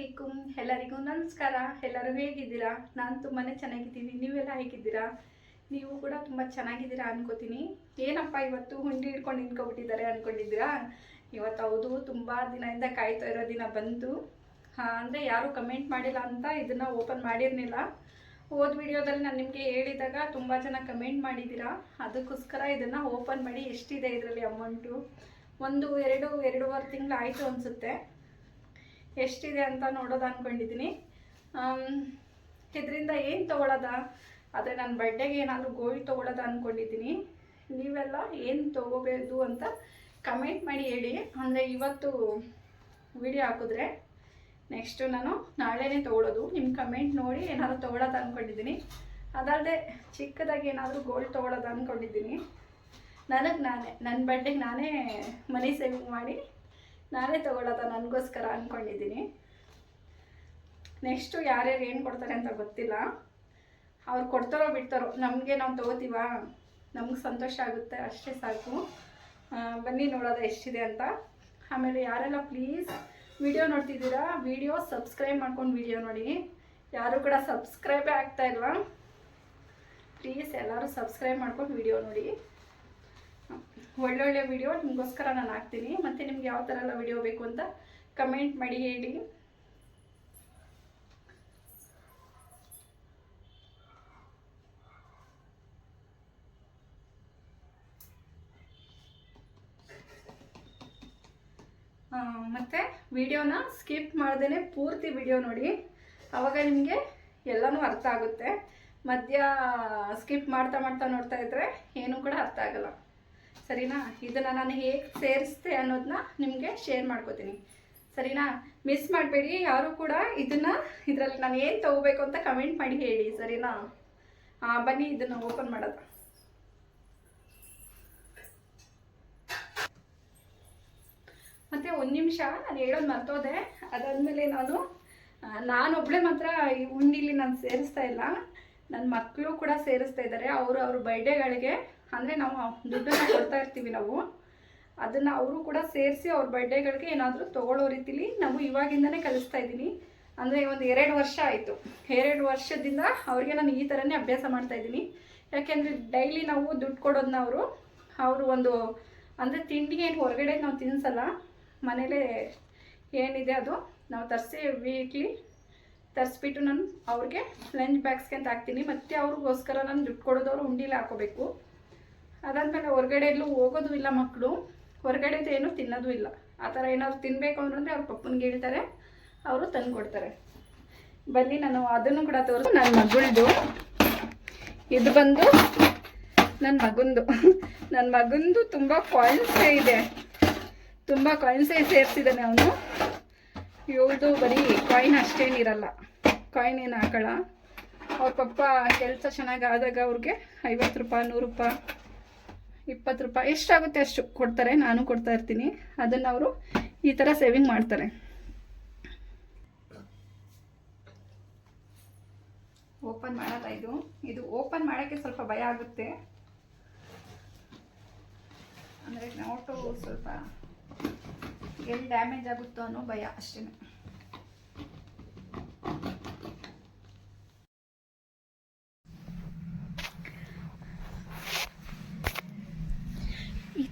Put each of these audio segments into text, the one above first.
ಅಲೈಕುಮ್ ಎಲ್ಲರಿಗೂ ನಮಸ್ಕಾರ. ಎಲ್ಲರೂ ಹೇಗಿದ್ದೀರಾ? ನಾನು ತುಂಬಾ ಚೆನ್ನಾಗಿದ್ದೀನಿ. ನೀವೆಲ್ಲ ಹೇಗಿದ್ದೀರಾ? ನೀವು ಕೂಡ ತುಂಬ ಚೆನ್ನಾಗಿದ್ದೀರಾ ಅನ್ಕೋತೀನಿ. ಏನಪ್ಪ ಇವತ್ತು ಹುಂಡಿ ಹಿಡ್ಕೊಂಡು ನಿಂತ್ಕೊಬಿಟ್ಟಿದ್ದಾರೆ ಅಂದ್ಕೊಂಡಿದ್ದೀರಾ ಇವತ್ತು ಹೌದು, ತುಂಬ ದಿನದಿಂದ ಕಾಯ್ತಾ ಇರೋ ದಿನ ಬಂತು. ಅಂದರೆ ಯಾರೂ ಕಮೆಂಟ್ ಮಾಡಿಲ್ಲ ಅಂತ ಇದನ್ನು ಓಪನ್ ಮಾಡಿರಲಿಲ್ಲ. ಹೋದ ವಿಡಿಯೋದಲ್ಲಿ ನಾನು ನಿಮಗೆ ಹೇಳಿದಾಗ ತುಂಬ ಜನ ಕಮೆಂಟ್ ಮಾಡಿದ್ದೀರಾ. ಅದಕ್ಕೋಸ್ಕರ ಇದನ್ನು ಓಪನ್ ಮಾಡಿ ಎಷ್ಟಿದೆ ಇದರಲ್ಲಿ ಅಮೌಂಟು ಒಂದು, ಎರಡು, ಎರಡೂವರೆ ತಿಂಗಳು ಆಯಿತು ಅನಿಸುತ್ತೆ. ಎಷ್ಟಿದೆ ಅಂತ ನೋಡೋದು ಅಂದ್ಕೊಂಡಿದ್ದೀನಿ ಇದರಿಂದ ಏನು ತೊಗೊಳೋದ? ಆದರೆ ನನ್ನ ಬರ್ಡೇಗೆ ಏನಾದರೂ ಗೋಲ್ಡ್ ತೊಗೊಳೋದ ಅಂದ್ಕೊಂಡಿದ್ದೀನಿ ನೀವೆಲ್ಲ ಏನು ತಗೋಬೇಕು ಅಂತ ಕಮೆಂಟ್ ಮಾಡಿ ಹೇಳಿ. ಅಂದರೆ ಇವತ್ತು ವಿಡಿಯೋ ಹಾಕಿದ್ರೆ ನೆಕ್ಸ್ಟು ನಾನು ನಾಳೆನೇ ತೊಗೊಳೋದು. ನಿಮ್ಮ ಕಮೆಂಟ್ ನೋಡಿ ಏನಾದರೂ ತೊಗೊಳೋದು ಅಂದ್ಕೊಂಡಿದ್ದೀನಿ ಅದಲ್ಲದೆ ಚಿಕ್ಕದಾಗಿ ಏನಾದರೂ ಗೋಲ್ಡ್ ತೊಗೊಳೋದು ಅಂದ್ಕೊಂಡಿದ್ದೀನಿ ನನಗೆ ನಾನೇ ನನ್ನ ಬರ್ಡೇಗೆ ನಾನೇ ಮನಿ ಸೇವಿಂಗ್ ಮಾಡಿ ನಾನೇ ತಗೊಳ್ಳೋದ ನನಗೋಸ್ಕರ ಅಂದ್ಕೊಂಡಿದ್ದೀನಿ ನೆಕ್ಸ್ಟು ಯಾರ್ಯಾರು ಏನು ಕೊಡ್ತಾರೆ ಅಂತ ಗೊತ್ತಿಲ್ಲ. ಅವ್ರು ಕೊಡ್ತಾರೋ ಬಿಡ್ತಾರೋ, ನಮಗೆ ನಾವು ತಗೋತೀವ? ನಮ್ಗೆ ಸಂತೋಷ ಆಗುತ್ತೆ, ಅಷ್ಟೇ ಸಾಕು. ಬನ್ನಿ ನೋಡೋದು ಎಷ್ಟಿದೆ ಅಂತ. ಆಮೇಲೆ ಯಾರೆಲ್ಲ ಪ್ಲೀಸ್ ವಿಡಿಯೋ ನೋಡ್ತಿದ್ದೀರಾ ವಿಡಿಯೋ ಸಬ್ಸ್ಕ್ರೈಬ್ ಮಾಡ್ಕೊಂಡು ವಿಡಿಯೋ ನೋಡಿ. ಯಾರು ಕೂಡ ಸಬ್ಸ್ಕ್ರೈಬೇ ಆಗ್ತಾ ಇಲ್ವಾ ಪ್ಲೀಸ್ ಎಲ್ಲರೂ ಸಬ್ಸ್ಕ್ರೈಬ್ ಮಾಡ್ಕೊಂಡು ವಿಡಿಯೋ ನೋಡಿ. ಒಳ್ಳೊಳ್ಳೆ ವಿಡಿಯೋ ನಿಮಗೋಸ್ಕರ ನಾನು ಹಾಕ್ತೀನಿ. ಮತ್ತು ನಿಮ್ಗೆ ಯಾವ ಥರ ಎಲ್ಲ ವಿಡಿಯೋ ಬೇಕು ಅಂತ ಕಮೆಂಟ್ ಮಾಡಿ ಹೇಳಿ. ಮತ್ತೆ ವಿಡಿಯೋನ ಸ್ಕಿಪ್ ಮಾಡ್ದೇ ಪೂರ್ತಿ ವಿಡಿಯೋ ನೋಡಿ. ಅವಾಗ ನಿಮಗೆ ಎಲ್ಲನೂ ಅರ್ಥ ಆಗುತ್ತೆ. ಮಧ್ಯ ಸ್ಕಿಪ್ ಮಾಡ್ತಾ ಮಾಡ್ತಾ ನೋಡ್ತಾ ಇದ್ರೆ ಏನೂ ಕೂಡ ಅರ್ಥ ಆಗಲ್ಲ. ಸರಿನಾ? ಇದನ್ನು ನಾನು ಹೇಗೆ ಸೇರಿಸ್ತೆ ಅನ್ನೋದನ್ನ ನಿಮಗೆ ಶೇರ್ ಮಾಡ್ಕೋತೀನಿ. ಸರಿನಾ? ಮಿಸ್ ಮಾಡಬೇಡಿ, ಯಾರು ಕೂಡ ಇದನ್ನು ಇದರಲ್ಲಿ ನಾನು ಏನು ತೊಗೋಬೇಕು ಅಂತ ಕಮೆಂಟ್ ಮಾಡಿ ಹೇಳಿ, ಸರಿನಾ? ಹಾಂ ಬನ್ನಿ, ಇದನ್ನು ಓಪನ್ ಮಾಡೋದು. ಮತ್ತು ಒಂದು ನಿಮಿಷ, ನಾನು ಹೇಳೋದು ಮರ್ತೋದೆ. ಅದಾದಮೇಲೆ ನಾನು ನಾನು ನಾನೊಬ್ಳೆ ಮಾತ್ರ ಈ ಉಂಡಿಲಿ ನಾನು ಸೇರಿಸ್ತಾ ಇಲ್ಲ. ನನ್ನ ಮಕ್ಕಳು ಕೂಡ ಸೇರಿಸ್ತಾ ಇದ್ದಾರೆ ಅವರು ಅವ್ರ ಬರ್ಡೇಗಳಿಗೆ ಅಂದರೆ ನಾವು ದುಡ್ಡನ್ನು ಕೊಡ್ತಾ ಇರ್ತೀವಿ ನಾವು. ಅದನ್ನು ಅವರು ಕೂಡ ಸೇರಿಸಿ ಅವ್ರ ಬರ್ಡೇಗಳಿಗೆ ಏನಾದರೂ ತೊಗೊಳ್ಳೋ ರೀತಿಲಿ ನಾವು ಇವಾಗಿಂದನೇ ಕಲಿಸ್ತಾ ಇದ್ದೀನಿ. ಅಂದರೆ ಒಂದು ಎರಡು ವರ್ಷ ಆಯಿತು. ಎರಡು ವರ್ಷದಿಂದ ಅವ್ರಿಗೆ ನಾನು ಈ ಥರನೇ ಅಭ್ಯಾಸ ಮಾಡ್ತಾ ಇದ್ದೀನಿ. ಯಾಕೆಂದರೆ ಡೈಲಿ ನಾವು ದುಡ್ಡು ಕೊಡೋದನ್ನ ಅವರು ಅವರು ಒಂದು, ಅಂದರೆ ತಿಂಡಿಗೆ ಏನು ಹೊರಗಡೆ ನಾವು ತಿನ್ಸಲ್ಲ, ಮನೇಲೇ ಏನಿದೆ ಅದು ನಾವು ತರಿಸಿ ವೀಕ್ಲಿ ತರಿಸ್ಬಿಟ್ಟು ನಾನು ಅವ್ರಿಗೆ ಲಂಚ್ ಬ್ಯಾಗ್ಸ್ಗೆ ಅಂತ ಹಾಕ್ತೀನಿ. ಮತ್ತು ಅವ್ರಿಗೋಸ್ಕರ ನಾನು ದುಡ್ಡು ಕೊಡೋದವ್ರು ಉಂಡಿಲಿ ಹಾಕೋಬೇಕು. ಅದಾದಮೇಲೆ ಹೊರಗಡೆ ಎಲ್ಲೂ ಹೋಗೋದು ಇಲ್ಲ ಮಕ್ಕಳು ಹೊರಗಡೆದು ಏನು ತಿನ್ನೋದು ಇಲ್ಲ. ಆ ಥರ ಏನಾದ್ರು ತಿನ್ನಬೇಕು ಅಂದ್ರೆ ಅವ್ರ ಪಪ್ಪನಿಗೆ ಹೇಳ್ತಾರೆ ಅವರು ತಂದು ಕೊಡ್ತಾರೆ ಬನ್ನಿ, ನಾನು ಅದನ್ನು ಕೂಡ ತೋರಿಸು ನನ್ನ ಮಗಳದು. ಇದು ಬಂದು ನನ್ನ ಮಗಂದು. ನನ್ನ ಮಗಂದು ತುಂಬ ಕಾಯಿನ್ಸೇ ಇದೆ. ತುಂಬ ಕಾಯಿನ್ಸೇ ಸೇರಿಸಿದ್ದಾನೆ ಅವನು. ಇವಳ್ದು ಬರೀ ಕಾಯಿನ್ ಅಷ್ಟೇನಿರಲ್ಲ. ಕಾಯಿನ್ ಏನು ಹಾಕಳ ಅವ್ರ ಪಪ್ಪ ಕೆಲಸ ಚೆನ್ನಾಗಿ ಆದಾಗ ಅವ್ರಿಗೆ ಐವತ್ತು ರೂಪಾಯಿ, ನೂರು ರೂಪಾಯಿ ಇಪ್ಪತ್ತು ರೂಪಾಯಿ. ಎಷ್ಟಾಗುತ್ತೆ ಅಷ್ಟು ಕೊಡ್ತಾರೆ? ನಾನು ಕೊಡ್ತಾ ಇರ್ತೀನಿ. ಅದನ್ನು ಅವರು ಈ ಥರ ಸೇವಿಂಗ್ ಮಾಡ್ತಾರೆ. ಓಪನ್ ಮಾಡಲ್ಲ ಇದು. ಇದು ಓಪನ್ ಮಾಡೋಕ್ಕೆ ಸ್ವಲ್ಪ ಭಯ ಆಗುತ್ತೆ. ಅಂದರೆ ನೋಟು ಸ್ವಲ್ಪ ಎಲ್ಲಿ ಡ್ಯಾಮೇಜ್ ಆಗುತ್ತೋ ಅನ್ನೋ ಭಯ ಅಷ್ಟೇ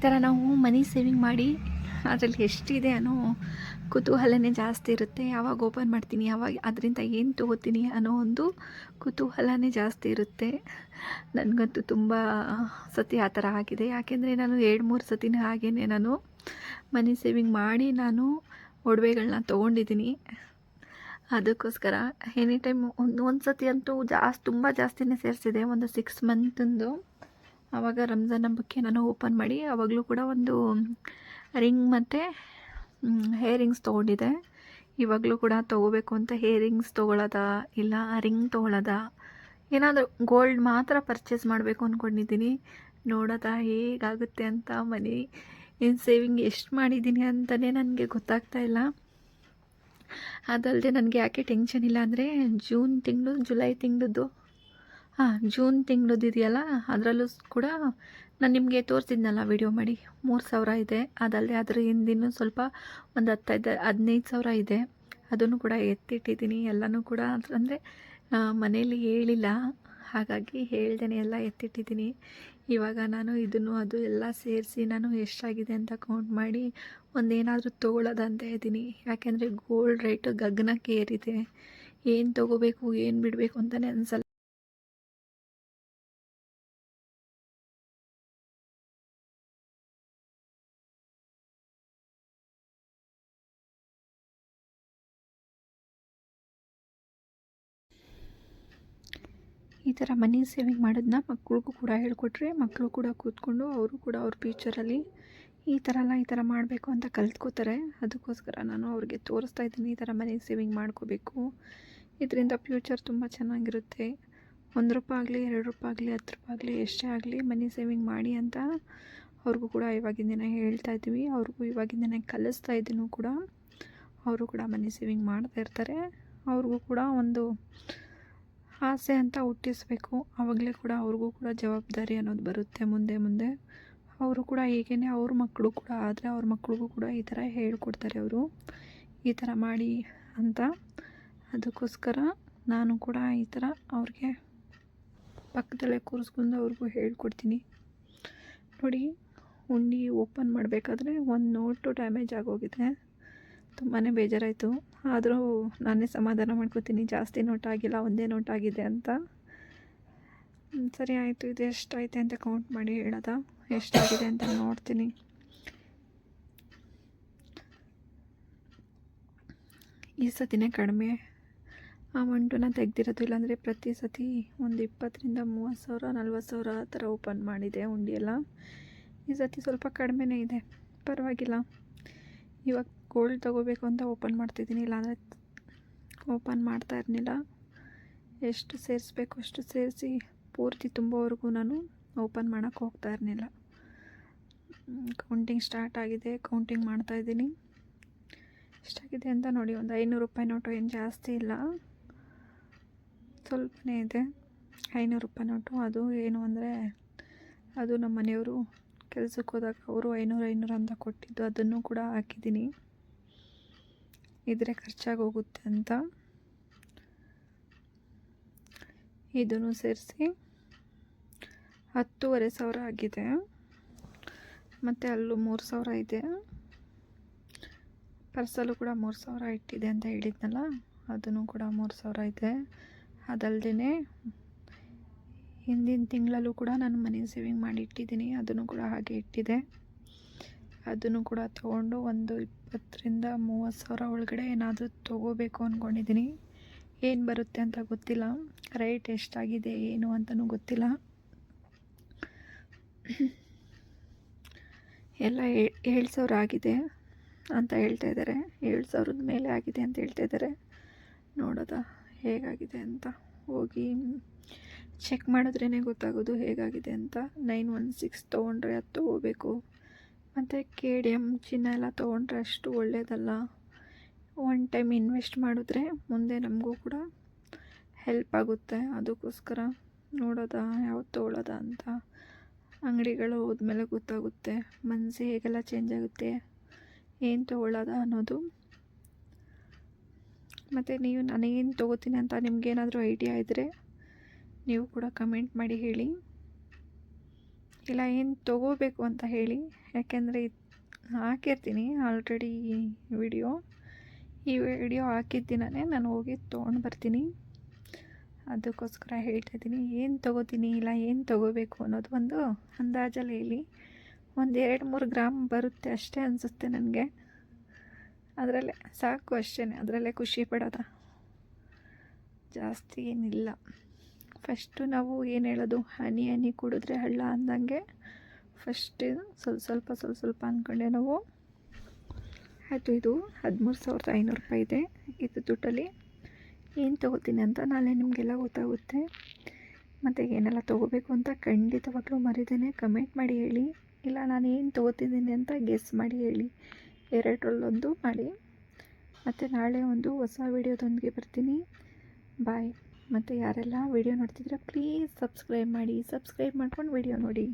ಥರ ನಾವು ಮನಿ ಸೇವಿಂಗ್ ಮಾಡಿ ಅದರಲ್ಲಿ ಎಷ್ಟಿದೆ ಅನ್ನೋ ಕುತೂಹಲನೇ ಜಾಸ್ತಿ ಇರುತ್ತೆ. ಯಾವಾಗ ಓಪನ್ ಮಾಡ್ತೀನಿ, ಯಾವಾಗ ಅದರಿಂದ ಏನು ತೊಗೋತೀನಿ ಅನ್ನೋ ಒಂದು ಕುತೂಹಲನೇ ಜಾಸ್ತಿ ಇರುತ್ತೆ. ನನಗಂತೂ ತುಂಬ ಸತಿ ಆ ಥರ ಆಗಿದೆ. ಯಾಕೆಂದರೆ ನಾನು ಎರಡು ಮೂರು ಸತಿನ ಹಾಗೇ ನಾನು ಮನಿ ಸೇವಿಂಗ್ ಮಾಡಿ ನಾನು ಒಡವೆಗಳನ್ನ ತೊಗೊಂಡಿದ್ದೀನಿ. ಅದಕ್ಕೋಸ್ಕರ ಎನಿ ಟೈಮ್ ಒಂದು ಒಂದು ಸತಿ ಅಂತೂ ಜಾಸ್ತಿ ತುಂಬ ಜಾಸ್ತಿನೇ ಸೇರಿಸಿದೆ. ಒಂದು ಸಿಕ್ಸ್ ಮಂತಂದು ಆವಾಗ ರಂಜಾನ್ ಹಬ್ಬಕ್ಕೆ ನಾನು ಓಪನ್ ಮಾಡಿ ಆವಾಗಲೂ ಕೂಡ ಒಂದು ರಿಂಗ್ ಮತ್ತು ಹೇರಿಂಗ್ಸ್ ರಿಂಗ್ಸ್ ತೊಗೊಂಡಿದ್ದೆ. ಇವಾಗಲೂ ಕೂಡ ತೊಗೋಬೇಕು ಅಂತ ಹೇರಿಂಗ್ಸ್ ರಿಂಗ್ಸ್ ತೊಗೊಳೋದ, ಇಲ್ಲ ರಿಂಗ್ ತೊಗೊಳೋದ. ಏನಾದರೂ ಗೋಲ್ಡ್ ಮಾತ್ರ ಪರ್ಚೇಸ್ ಮಾಡಬೇಕು ಅಂದ್ಕೊಂಡಿದ್ದೀನಿ ನೋಡೋದ ಹೇಗಾಗುತ್ತೆ ಅಂತ ಮನಿ ಏನು ಸೇವಿಂಗ್ ಎಷ್ಟು ಮಾಡಿದ್ದೀನಿ ಅಂತಲೇ ನನಗೆ ಗೊತ್ತಾಗ್ತಾ ಇಲ್ಲ. ಅದಲ್ಲದೆ ನನಗೆ ಯಾಕೆ ಟೆನ್ಷನ್ ಇಲ್ಲ ಅಂದರೆ ಜೂನ್ ತಿಂಗಳು ಜುಲೈ ತಿಂಗಳದ್ದು ಹಾಂ, ಜೂನ್ ತಿಂಗಳದ್ದು ಇದೆಯಲ್ಲ, ಅದರಲ್ಲೂ ಕೂಡ ನಾನು ನಿಮಗೆ ತೋರಿಸಿದ್ನಲ್ಲ ವಿಡಿಯೋ ಮಾಡಿ. ಮೂರು ಸಾವಿರ ಇದೆ. ಅದಲ್ಲದೆ ಅದರ ಹಿಂದಿನೂ ಸ್ವಲ್ಪ ಒಂದು ಹತ್ತೈದು, ಹದಿನೈದು ಸಾವಿರ ಇದೆ. ಅದನ್ನು ಕೂಡ ಎತ್ತಿಟ್ಟಿದ್ದೀನಿ. ಎಲ್ಲನೂ ಕೂಡ ಅಂದರೆ ಮನೆಯಲ್ಲಿ ಹೇಳಿಲ್ಲ. ಹಾಗಾಗಿ ಹೇಳ್ದೇನೆ ಎಲ್ಲ ಎತ್ತಿಟ್ಟಿದ್ದೀನಿ. ಇವಾಗ ನಾನು ಇದನ್ನು, ಅದು ಎಲ್ಲ ಸೇರಿಸಿ ನಾನು ಎಷ್ಟಾಗಿದೆ ಅಂತ ಕೌಂಟ್ ಮಾಡಿ ಒಂದೇನಾದರೂ ತೊಗೊಳ್ಳೋದಂತ ಇದ್ದೀನಿ. ಯಾಕೆಂದರೆ ಗೋಲ್ಡ್ ರೇಟ್ ಗಗನಕ್ಕೆ ಏರಿದೆ ಏನು ತೊಗೋಬೇಕು, ಏನು ಬಿಡಬೇಕು ಅಂತಲೇ ಅನ್ಸಲ್ಲ. ಈ ಥರ ಮನಿ ಸೇವಿಂಗ್ ಮಾಡೋದನ್ನ ಮಕ್ಕಳಿಗೂ ಕೂಡ ಹೇಳ್ಕೊಟ್ರೆ ಮಕ್ಕಳು ಕೂಡ ಕೂತ್ಕೊಂಡು ಅವರು ಕೂಡ ಅವ್ರ ಫ್ಯೂಚರಲ್ಲಿ ಈ ಥರ ಎಲ್ಲ ಈ ಥರ ಮಾಡಬೇಕು ಅಂತ ಕಲ್ತ್ಕೋತಾರೆ. ಅದಕ್ಕೋಸ್ಕರ ನಾನು ಅವ್ರಿಗೆ ತೋರಿಸ್ತಾ ಇದ್ದೀನಿ ಈ ಥರ ಮನಿ ಸೇವಿಂಗ್ ಮಾಡ್ಕೋಬೇಕು. ಇದರಿಂದ ಫ್ಯೂಚರ್ ತುಂಬ ಚೆನ್ನಾಗಿರುತ್ತೆ. ಒಂದು ರೂಪಾಯಿ ಆಗಲಿ, ಎರಡು ರೂಪಾಯಿ ಆಗಲಿ, ಹತ್ತು ರೂಪಾಯಿ ಆಗಲಿ, ಎಷ್ಟೇ ಆಗಲಿ ಮನಿ ಸೇವಿಂಗ್ ಮಾಡಿ ಅಂತ ಅವ್ರಿಗೂ ಕೂಡ ಇವಾಗಿನ ಹೇಳ್ತಾ ಇದ್ದೀವಿ. ಅವ್ರಿಗೂ ಇವಾಗಿನ ಕಲಿಸ್ತಾ ಇದ್ದೀನೂ ಕೂಡ. ಅವರು ಕೂಡ ಮನಿ ಸೇವಿಂಗ್ ಮಾಡ್ತಾ ಇರ್ತಾರೆ. ಅವ್ರಿಗೂ ಕೂಡ ಒಂದು ಆಸೆ ಅಂತ ಹುಟ್ಟಿಸ್ಬೇಕು. ಆವಾಗಲೇ ಕೂಡ ಅವ್ರಿಗೂ ಕೂಡ ಜವಾಬ್ದಾರಿ ಅನ್ನೋದು ಬರುತ್ತೆ ಮುಂದೆ ಮುಂದೆ. ಅವರು ಕೂಡ ಹೀಗೇ ಅವ್ರ ಮಕ್ಕಳು ಕೂಡ, ಆದರೆ ಅವ್ರ ಮಕ್ಳಿಗೂ ಕೂಡ ಈ ಥರ ಹೇಳ್ಕೊಡ್ತಾರೆ ಅವರು. ಈ ಥರ ಮಾಡಿ ಅಂತ. ಅದಕ್ಕೋಸ್ಕರ ನಾನು ಕೂಡ ಈ ಥರ ಅವ್ರಿಗೆ ಪಕ್ಕದಲ್ಲೇ ಕೂರಿಸ್ಕೊಂಡು ಅವ್ರಿಗೂ ಹೇಳ್ಕೊಡ್ತೀನಿ. ನೋಡಿ ಉಂಡಿ ಓಪನ್ ಮಾಡಬೇಕಾದ್ರೆ ಒಂದು ನೋಟು ಡ್ಯಾಮೇಜ್ ಆಗೋಗಿದೆ. ತುಂಬಾ ಬೇಜಾರಾಯಿತು. ಆದರೂ ನಾನೇ ಸಮಾಧಾನ ಮಾಡ್ಕೋತೀನಿ. ಜಾಸ್ತಿ ನೋಟ್ ಆಗಿಲ್ಲ, ಒಂದೇ ನೋಟ್ ಆಗಿದೆ ಅಂತ. ಸರಿ ಆಯಿತು. ಇದು ಎಷ್ಟಾಯಿತು ಅಂತ ಕೌಂಟ್ ಮಾಡಿ ಹೇಳೋದ? ಎಷ್ಟಾಗಿದೆ ಅಂತ ನೋಡ್ತೀನಿ. ಈ ಸತಿನೇ ಕಡಿಮೆ. ಆ ಮಂಟುನ ತೆಗ್ದಿರೋದು ಇಲ್ಲಾಂದರೆ ಪ್ರತಿ ಸತಿ ಒಂದು ಇಪ್ಪತ್ತರಿಂದ ಮೂವತ್ತು ಸಾವಿರ, ನಲ್ವತ್ತು ಸಾವಿರ ಆ ಥರ ಓಪನ್ ಮಾಡಿದೆ ಉಂಡಿಯೆಲ್ಲ ಈ ಸತಿ ಸ್ವಲ್ಪ ಕಡಿಮೆನೇ ಇದೆ. ಪರವಾಗಿಲ್ಲ. ಇವಾಗ ಗೋಲ್ಡ್ ತೊಗೋಬೇಕು ಅಂತ ಓಪನ್ ಮಾಡ್ತಿದ್ದೀನಿ. ಇಲ್ಲಾಂದರೆ ಓಪನ್ ಮಾಡ್ತಾ ಇರಲಿಲ್ಲ. ಎಷ್ಟು ಸೇರಿಸ್ಬೇಕು ಅಷ್ಟು ಸೇರಿಸಿ ಪೂರ್ತಿ ತುಂಬೋವರೆಗೂ ನಾನು ಓಪನ್ ಮಾಡೋಕ್ಕೆ ಹೋಗ್ತಾ ಇರಲಿಲ್ಲ. ಕೌಂಟಿಂಗ್ ಸ್ಟಾರ್ಟ್ ಆಗಿದೆ. ಕೌಂಟಿಂಗ್ ಮಾಡ್ತಾಯಿದ್ದೀನಿ ಎಷ್ಟಾಗಿದೆ ಅಂತ ನೋಡಿ, ಒಂದು ಐನೂರು ರೂಪಾಯಿ ನೋಟು ಏನು ಜಾಸ್ತಿ ಇಲ್ಲ. ಸ್ವಲ್ಪನೇ ಇದೆ. ಐನೂರು ರೂಪಾಯಿ ನೋಟು. ಅದು ಏನು ಅಂದರೆ, ಅದು ನಮ್ಮ ಮನೆಯವರು ಕೆಲಸಕ್ಕೆ ಹೋದಾಗ ಅವರು ಐನೂರು ಐನೂರು ಅಂತ ಕೊಟ್ಟಿದ್ದು. ಅದನ್ನು ಕೂಡ ಹಾಕಿದ್ದೀನಿ. ಇದ್ರೆ ಖರ್ಚಾಗಿ ಹೋಗುತ್ತೆ ಅಂತ. ಇದನ್ನು ಸೇರಿಸಿ ಹತ್ತೂವರೆ ಸಾವಿರ ಆಗಿದೆ. ಮತ್ತು ಅಲ್ಲೂ ಮೂರು ಸಾವಿರ ಇದೆ. ಪರ್ಸಲ್ಲೂ ಕೂಡ ಮೂರು ಸಾವಿರ ಇಟ್ಟಿದೆ ಅಂತ ಹೇಳಿದ್ನಲ್ಲ, ಅದನ್ನು ಕೂಡ ಮೂರು ಸಾವಿರ ಇದೆ. ಅದಲ್ಲದೆ ಹಿಂದಿನ ತಿಂಗಳಲ್ಲೂ ಕೂಡ ನಾನು ಮನಿ ಸೇವಿಂಗ್ ಮಾಡಿ ಇಟ್ಟಿದ್ದೀನಿ, ಅದನ್ನು ಕೂಡ ಹಾಗೆ ಇಟ್ಟಿದೆ. ಅದನ್ನು ಕೂಡ ತೊಗೊಂಡು ಒಂದು ಇಪ್ಪತ್ತರಿಂದ ಮೂವತ್ತು ಸಾವಿರ ಒಳಗಡೆ ಏನಾದರೂ ತೊಗೋಬೇಕು ಅಂದ್ಕೊಂಡಿದ್ದೀನಿ ಏನು ಬರುತ್ತೆ ಅಂತ ಗೊತ್ತಿಲ್ಲ. ರೇಟ್ ಎಷ್ಟಾಗಿದೆ, ಏನು ಅಂತಲೂ ಗೊತ್ತಿಲ್ಲ. ಎಲ್ಲ ಏಳು ಸಾವಿರ ಆಗಿದೆ ಅಂತ ಹೇಳ್ತಾ ಇದ್ದಾರೆ. ಏಳು ಸಾವಿರದ ಮೇಲೆ ಆಗಿದೆ ಅಂತ ಹೇಳ್ತಾ ಇದ್ದಾರೆ. ನೋಡೋದ, ಹೇಗಾಗಿದೆ ಅಂತ. ಹೋಗಿ ಚೆಕ್ ಮಾಡಿದ್ರೇ ಗೊತ್ತಾಗೋದು ಹೇಗಾಗಿದೆ ಅಂತ. ನೈನ್ ಒನ್ ಸಿಕ್ಸ್ ತೊಗೊಂಡ್ರೆ ಅದು ತೊಗೋಬೇಕು. ಮತ್ತು ಕೆ ಡಿ ಎಂ ಚಿನ್ನ ಎಲ್ಲ ತೊಗೊಂಡ್ರೆ ಅಷ್ಟು ಒಳ್ಳೆಯದಲ್ಲ ಒನ್ ಟೈಮ್ ಇನ್ವೆಸ್ಟ್ ಮಾಡಿದ್ರೆ ಮುಂದೆ ನಮಗೂ ಕೂಡ ಹೆಲ್ಪ್ ಆಗುತ್ತೆ. ಅದಕ್ಕೋಸ್ಕರ ನೋಡೋದ, ಯಾವ್ದು ತೊಗೊಳೋದ ಅಂತ ಅಂಗಡಿಗಳು ಹೋದ್ಮೇಲೆ ಗೊತ್ತಾಗುತ್ತೆ. ಮನಸ್ಸು ಹೇಗೆಲ್ಲ ಚೇಂಜ್ ಆಗುತ್ತೆ, ಏನು ತೊಗೊಳ್ಳೋದ ಅನ್ನೋದು. ಮತ್ತು ನೀವು ನಾನೇನು ತೊಗೋತೀನಿ ಅಂತ ನಿಮಗೇನಾದರೂ ಐಡಿಯಾ ಇದ್ದರೆ ನೀವು ಕೂಡ ಕಮೆಂಟ್ ಮಾಡಿ ಹೇಳಿ. ಇಲ್ಲ, ಏನು ತೊಗೋಬೇಕು ಅಂತ ಹೇಳಿ ಯಾಕೆಂದರೆ ಹಾಕಿರ್ತೀನಿ ಆಲ್ರೆಡಿ ವಿಡಿಯೋ ಈ ವಿಡಿಯೋ ಹಾಕಿದ ದಿನವೇ ನಾನು ಹೋಗಿ ತೊಗೊಂಡು ಬರ್ತೀನಿ. ಅದಕ್ಕೋಸ್ಕರ ಹೇಳ್ತಾ ಇದ್ದೀನಿ, ಏನು ತೊಗೋತೀನಿ ಇಲ್ಲ ಏನು ತೊಗೋಬೇಕು ಅನ್ನೋದು ಒಂದು ಅಂದಾಜಲ್ಲಿ ಹೇಳಿ. ಒಂದು ಎರಡು ಮೂರು ಗ್ರಾಮ್ ಬರುತ್ತೆ ಅಷ್ಟೇ ಅನಿಸುತ್ತೆ ನನಗೆ. ಅದರಲ್ಲೇ ಸಾಕು ಅಷ್ಟೇ ಅದರಲ್ಲೇ ಖುಷಿ ಪಡೋದ. ಜಾಸ್ತಿ ಏನಿಲ್ಲ. ಫಸ್ಟು ನಾವು ಏನು ಹೇಳೋದು, ಹನಿ ಹನಿ ಕುಡಿದ್ರೆ ಹಳ್ಳ ಅಂದಂಗೆ ಫಸ್ಟ್ ಸ್ವಲ್ಪ ಸ್ವಲ್ಪ ಸ್ವಲ್ಪ ಸ್ವಲ್ಪ ಅಂದ್ಕೊಂಡೆ ನಾವು. ಆಯಿತು ಇದು ಹದಿಮೂರು ಸಾವಿರದ ಐನೂರು ರೂಪಾಯಿ ಇದೆ ಇದು ದುಡ್ಡಲ್ಲಿ. ಏನು ತೊಗೋತೀನಿ ಅಂತ ನಾಳೆ ನಿಮಗೆಲ್ಲ ಗೊತ್ತಾಗುತ್ತೆ. ಮತ್ತು ಏನೆಲ್ಲ ತೊಗೋಬೇಕು ಅಂತ ಖಂಡಿತವಾಗ್ಲೂ ಮರಿದೇನೆ. ಕಮೆಂಟ್ ಮಾಡಿ ಹೇಳಿ. ಇಲ್ಲ, ನಾನು ಏನು ತೊಗೋತಿದ್ದೀನಿ ಅಂತ ಗೆಸ್ ಮಾಡಿ ಹೇಳಿ. ಎರಡರಲ್ಲೊಂದು ಮಾಡಿ. ಮತ್ತು ನಾಳೆ ಒಂದು ಹೊಸ ವಿಡಿಯೋದೊಂದಿಗೆ ಬರ್ತೀನಿ. ಬಾಯ್ ಮತ್ತು ಯಾರೆಲ್ಲ ವಿಡಿಯೋ ನೋಡ್ತಿದ್ರೆ ಪ್ಲೀಸ್ ಸಬ್ಸ್ಕ್ರೈಬ್ ಮಾಡಿ. ಸಬ್ಸ್ಕ್ರೈಬ್ ಮಾಡ್ಕೊಂಡು ವಿಡಿಯೋ ನೋಡಿ.